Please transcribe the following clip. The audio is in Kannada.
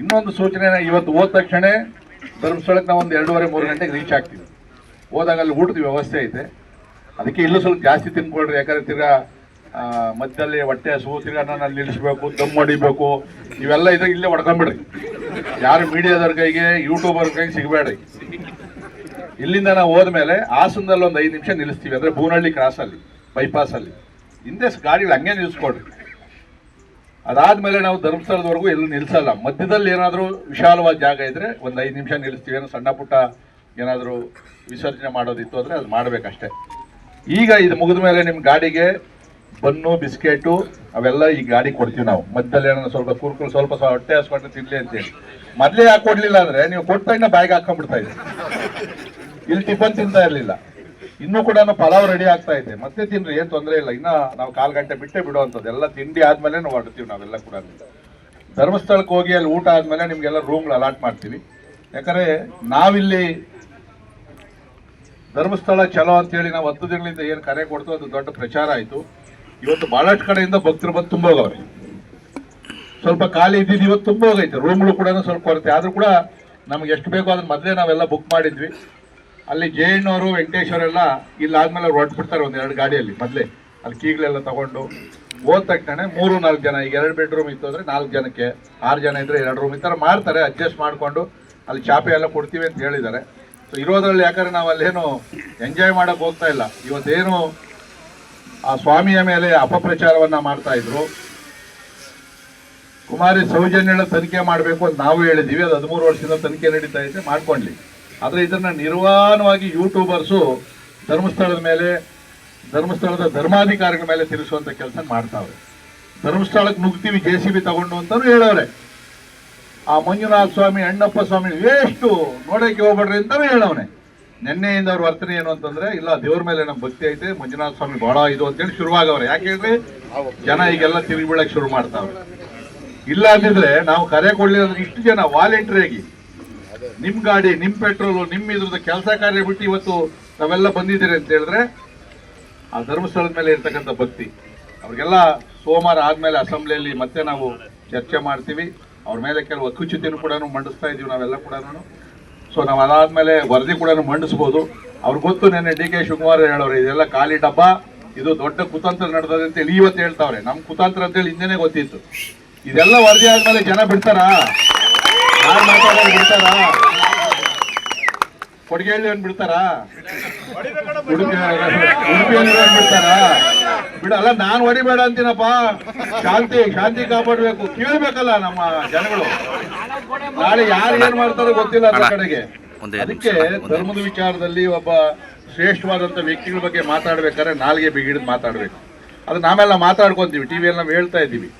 ಇನ್ನೊಂದು ಸೂಚನೆ ಇವತ್ತು ಹೋದ ತಕ್ಷಣ ಧರ್ಮಸ್ಥಳಕ್ಕೆ ನಾವು ಒಂದು ಎರಡೂವರೆ, ಮೂರು ಗಂಟೆಗೆ ರೀಚ್ ಆಗ್ತೀವಿ. ಹೋದಾಗ ಅಲ್ಲಿ ಊಟದ ವ್ಯವಸ್ಥೆ ಐತೆ. ಅದಕ್ಕೆ ಇಲ್ಲೂ ಸ್ವಲ್ಪ ಜಾಸ್ತಿ ತಿನ್ಕೊಳ್ರಿ, ಯಾಕಂದ್ರೆ ತಿರ್ಗಾ ಮಧ್ಯದಲ್ಲಿ ಹೊಟ್ಟೆ ಹಸು, ತಿರ್ಗಾ ನಾನು ನಿಲ್ಲಿಸ್ಬೇಕು, ದಮ್ ಹೊಡಿಬೇಕು, ಇವೆಲ್ಲ ಇದ್ರೆ ಇಲ್ಲೇ ಹೊಡ್ಕೊಂಬಿಡ್ರಿ. ಯಾರು ಮೀಡಿಯಾದವ್ರ ಕೈಗೆ ಯೂಟ್ಯೂಬರ್ ಕೈಗೆ ಸಿಗಬೇಡ್ರಿ. ಇಲ್ಲಿಂದ ನಾವು ಹೋದ್ಮೇಲೆ ಹಾಸನದಲ್ಲಿ ಒಂದು ಐದು ನಿಮಿಷ ನಿಲ್ಲಿಸ್ತೀವಿ, ಅಂದ್ರೆ ಬೂನಹಳ್ಳಿ ಕ್ರಾಸಲ್ಲಿ ಬೈಪಾಸಲ್ಲಿ ಹಿಂದೆ ಗಾಡಿಗಳು ಹಂಗೆ ನಿಲ್ಲಿಸ್ಕೊಡ್ರಿ ಅದಾದ್ಮೇಲೆ ನಾವು ಧರ್ಮಸ್ಥಳದವರೆಗೂ ಎಲ್ಲೂ ನಿಲ್ಲಿಸಲ್ಲ ಮಧ್ಯದಲ್ಲಿ ಏನಾದರೂ ವಿಶಾಲವಾದ ಜಾಗ ಇದ್ರೆ ಒಂದು ಐದು ನಿಮಿಷ ನಿಲ್ಲಿಸ್ತೀವಿ. ಏನೋ ಸಣ್ಣ ಪುಟ್ಟ ಏನಾದರೂ ವಿಸರ್ಜನೆ ಮಾಡೋದಿತ್ತು ಅಂದರೆ ಅದು ಮಾಡಬೇಕಷ್ಟೆ. ಈಗ ಇದು ಮುಗಿದ ಮೇಲೆ ನಿಮ್ಮ ಗಾಡಿಗೆ ಬನ್ನು, ಬಿಸ್ಕೆಟು, ಅವೆಲ್ಲ ಈ ಗಾಡಿ ಕೊಡ್ತೀವಿ ನಾವು. ಮಧ್ಯದಲ್ಲಿ ಏನಾದ್ರು ಸ್ವಲ್ಪ ಕುರ್ಕುರು, ಸ್ವಲ್ಪ ಸ್ವಲ್ಪ ಹೊಟ್ಟೆ ಹಸ್ಕೊಂಡು ತಿನ್ನಲಿ ಅಂತೇಳಿ ಮೊದಲೇ ಯಾಕೆ ಕೊಡ್ಲಿಲ್ಲ ಅಂದ್ರೆ ನೀವು ಕೊಟ್ಟ ತಕ್ಷಣ ಬ್ಯಾಗ್ ಹಾಕೊಂಡ್ಬಿಡ್ತಾ ಇದ್ದೀವಿ ಇಲ್ಲಿ ಟಿಫನ್ ತಿಂತಾ ಇರಲಿಲ್ಲ. ಇನ್ನೂ ಕೂಡ ಪಲಾವ್ ರೆಡಿ ಆಗ್ತಾ ಇದೆ ಮತ್ತೆ ತಿನ್ರಿ, ಏನ್ ತೊಂದರೆ ಇಲ್ಲ. ಇನ್ನ ನಾವು ಕಾಲ್ ಗಂಟೆ ಬಿಟ್ಟೆ ಬಿಡುವಂಥದ್ದು. ಎಲ್ಲ ತಿಂಡಿ ಆದ್ಮೇಲೆ ನಾವು ಹೊರಡ್ತೀವಿ ನಾವೆಲ್ಲ ಕೂಡ. ಧರ್ಮಸ್ಥಳಕ್ಕೆ ಹೋಗಿ ಅಲ್ಲಿ ಊಟ ಆದ್ಮೇಲೆ ನಿಮ್ಗೆಲ್ಲ ರೂಮ್ಗಳು ಅಲಾಟ್ ಮಾಡ್ತೀವಿ. ಯಾಕಂದ್ರೆ ನಾವಿಲ್ಲಿ ಧರ್ಮಸ್ಥಳ ಚಲೋ ಅಂತೇಳಿ ನಾವು ಹತ್ತು ದಿನಗಳಿಂದ ಏನು ಕರೆ ಕೊಡ್ತೋ, ಅದು ದೊಡ್ಡ ಪ್ರಚಾರ ಆಯಿತು. ಇವತ್ತು ಬಹಳಷ್ಟು ಕಡೆಯಿಂದ ಭಕ್ತರು ಬಂದು ತುಂಬ ಹೋಗವ್ರೆ ಸ್ವಲ್ಪ ಖಾಲಿ ಇದ್ದಿದ್ದು ಇವತ್ತು ತುಂಬ ಹೋಗೈತೆ ರೂಮ್ಗಳು ಕೂಡ ಸ್ವಲ್ಪ ಕೊರತೆ. ಆದರೂ ಕೂಡ ನಮ್ಗೆ ಎಷ್ಟು ಬೇಕೋ ಅದನ್ನ ಮೊದಲೇ ನಾವೆಲ್ಲ ಬುಕ್ ಮಾಡಿದ್ವಿ. ಅಲ್ಲಿ ಜಯಣ್ಣವರು ವೆಂಕಟೇಶ್ವರೆಲ್ಲ ಇಲ್ಲಿ ಆದ್ಮೇಲೆ ಅವ್ರು ಹೊರಟ್ಬಿಡ್ತಾರೆ ಒಂದು ಎರಡು ಗಾಡಿಯಲ್ಲಿ ಮೊದಲೇ. ಅಲ್ಲಿ ಕೀಗಳೆಲ್ಲ ತಗೊಂಡು ಹೋದ ತಕ್ಷಣ ಮೂರು, ನಾಲ್ಕು ಜನ, ಈಗ ಎರಡು ಬೆಡ್ರೂಮ್ ಇತ್ತು ಅಂದ್ರೆ ನಾಲ್ಕು ಜನಕ್ಕೆ, ಆರು ಜನ ಇದ್ರೆ ಎರಡು ರೂಮ್ ಈ ಥರ ಮಾಡ್ತಾರೆ ಅಡ್ಜಸ್ಟ್ ಮಾಡಿಕೊಂಡು ಅಲ್ಲಿ ಚಾಪೆ ಎಲ್ಲ ಕೊಡ್ತೀವಿ ಅಂತ ಹೇಳಿದ್ದಾರೆ. ಸೊ ಇರೋದ್ರಲ್ಲಿ ಯಾಕಂದ್ರೆ ನಾವು ಅಲ್ಲೇನು ಎಂಜಾಯ್ ಮಾಡಕ್ ಹೋಗ್ತಾ ಇಲ್ಲ. ಇವತ್ತೇನು ಆ ಸ್ವಾಮಿಯ ಮೇಲೆ ಅಪಪ್ರಚಾರವನ್ನ ಮಾಡ್ತಾ ಇದ್ರು. ಕುಮಾರಿ ಸೌಜನ್ಯಗಳ ತನಿಖೆ ಮಾಡಬೇಕು ಅಂತ ನಾವು ಹೇಳಿದ್ದೀವಿ ಅದು ಹದಿಮೂರು ವರ್ಷದಿಂದ ತನಿಖೆ ನಡೀತಾ ಇದೆ ಮಾಡ್ಕೊಳ್ಳಿ ಆದರೆ ಇದನ್ನು ನಿರ್ವಾಣವಾಗಿ ಯೂಟ್ಯೂಬರ್ಸು ಧರ್ಮಸ್ಥಳದ ಮೇಲೆ, ಧರ್ಮಸ್ಥಳದ ಧರ್ಮಾಧಿಕಾರಿಗಳ ಮೇಲೆ ತಿರುಗಿಸುವಂಥ ಕೆಲಸ ಮಾಡ್ತಾವ್ರೆ. ಧರ್ಮಸ್ಥಳಕ್ಕೆ ನುಗ್ತೀವಿ ಜೆ ಸಿ ಬಿ ತಗೊಂಡು ಅಂತಲೂ ಹೇಳವ್ರೆ. ಆ ಮಂಜುನಾಥ ಸ್ವಾಮಿ, ಅಣ್ಣಪ್ಪ ಸ್ವಾಮಿ ಎಷ್ಟು ನೋಡಕ್ಕೆ ಹೋಗ್ಬೇಡ್ರಿ ಅಂತಲೂ ಹೇಳವನೆ. ನಿನ್ನೆಯಿಂದ ಅವ್ರ ವರ್ತನೆ ಏನು ಅಂತಂದ್ರೆ, ಇಲ್ಲ, ದೇವ್ರ ಮೇಲೆ ನಮ್ಮ ಭಕ್ತಿ ಐತೆ, ಮಂಜುನಾಥ ಸ್ವಾಮಿ ಬಹಳ ಇದು ಅಂತೇಳಿ ಶುರುವಾಗವ್ರೆ. ಯಾಕೆ ಹೇಳ್ರಿ? ಜನ ಈಗೆಲ್ಲ ತಿರುಗಿ ಬೀಳಕ್ಕೆ ಶುರು ಮಾಡ್ತಾವ್ರೆ. ಇಲ್ಲ ಅಂದಿದ್ರೆ ನಾವು ಕರೆ ಕೊಡ್ಲಿಲ್ಲ ಇಷ್ಟು ಜನ ವಾಲಂಟ್ರಿ ನಿಮ್ ಗಾಡಿ, ನಿಮ್ ಪೆಟ್ರೋಲು ನಿಮ್ ಇದ್ರದ್ದು ಕೆಲಸ ಕಾರ್ಯ ಬಿಟ್ಟು ಇವತ್ತು ನಾವೆಲ್ಲ ಬಂದಿದ್ದೀರಿ ಅಂತ ಹೇಳಿದ್ರೆ ಆ ಧರ್ಮಸ್ಥಳದ ಮೇಲೆ ಇರ್ತಕ್ಕಂಥ ಭಕ್ತಿ. ಅವ್ರಿಗೆಲ್ಲ ಸೋಮವಾರ ಆದ್ಮೇಲೆ ಅಸೆಂಬ್ಲಿಯಲ್ಲಿ ಮತ್ತೆ ನಾವು ಚರ್ಚೆ ಮಾಡ್ತೀವಿ. ಅವ್ರ ಮೇಲೆ ಕೆಲವು ಹಕ್ಕುಚ್ಯುತಿನೂ ಕೂಡ ಮಂಡಿಸ್ತಾ ಇದೀವಿ ನಾವೆಲ್ಲ ಕೂಡ ಸೊ ನಾವು ಅದಾದ್ಮೇಲೆ ವರದಿ ಕೂಡ ಮಂಡಿಸ್ಬೋದು. ಅವ್ರಿಗೆ ಗೊತ್ತು ನೆನ್ನೆ ಡಿ ಕೆ ಶಿವಕುಮಾರ್ ಹೇಳೋರು, ಇದೆಲ್ಲ ಖಾಲಿ ಡಬ್ಬ, ಇದು ದೊಡ್ಡ ಕುತಂತ್ರ ನಡೆದದೆ ಅಂತ ಹೇಳಿ ಇವತ್ತು ಹೇಳ್ತಾವ್ರೆ. ನಮ್ ಕುತಂತ್ರ ಅಂತೇಳಿ ಹಿಂದೆನೆ ಗೊತ್ತಿತ್ತು. ಇದೆಲ್ಲ ವರದಿ ಆದ್ಮೇಲೆ ಜನ ಬಿಡ್ತಾರಾ? ಯಾರು ಮಾತಾಡೋದು ಬಿಡ್ತಾರಾ? ಕೊಡುಗೆಯಲ್ಲಿ ಏನ್ ಬಿಡ್ತಾರಾ? ಉಡುಪಿಯಲ್ಲಿ ಬಿಡ್ತಾರಾ? ಬಿಡ ಅಲ್ಲ ನಾನ್ ಹೊಡಿಬೇಡ ಅಂತೀನಪ್ಪ. ಶಾಂತಿ ಶಾಂತಿ ಕಾಪಾಡ್ಬೇಕು. ಕೇಳ್ಬೇಕಲ್ಲ ನಮ್ಮ ಜನಗಳು. ನಾಳೆ ಯಾರು ಏನ್ ಮಾಡ್ತಾರೋ ಗೊತ್ತಿಲ್ಲ ಅದ್ರ ಕಡೆಗೆ. ಅದಕ್ಕೆ ಧರ್ಮದ ವಿಚಾರದಲ್ಲಿ ಒಬ್ಬ ಶ್ರೇಷ್ಠವಾದಂತ ವ್ಯಕ್ತಿಗಳ ಬಗ್ಗೆ ಮಾತಾಡ್ಬೇಕಾದ್ರೆ ನಾಲ್ಗೆ ಬಿಗಿಡಿದ್ ಮಾತಾಡ್ಬೇಕು. ಅದು ನಾವೆಲ್ಲ ಮಾತಾಡ್ಕೊಂತೀವಿ. ಟಿವಿಯಲ್ಲಿ ನಾವು ಹೇಳ್ತಾ ಇದ್ದೀವಿ.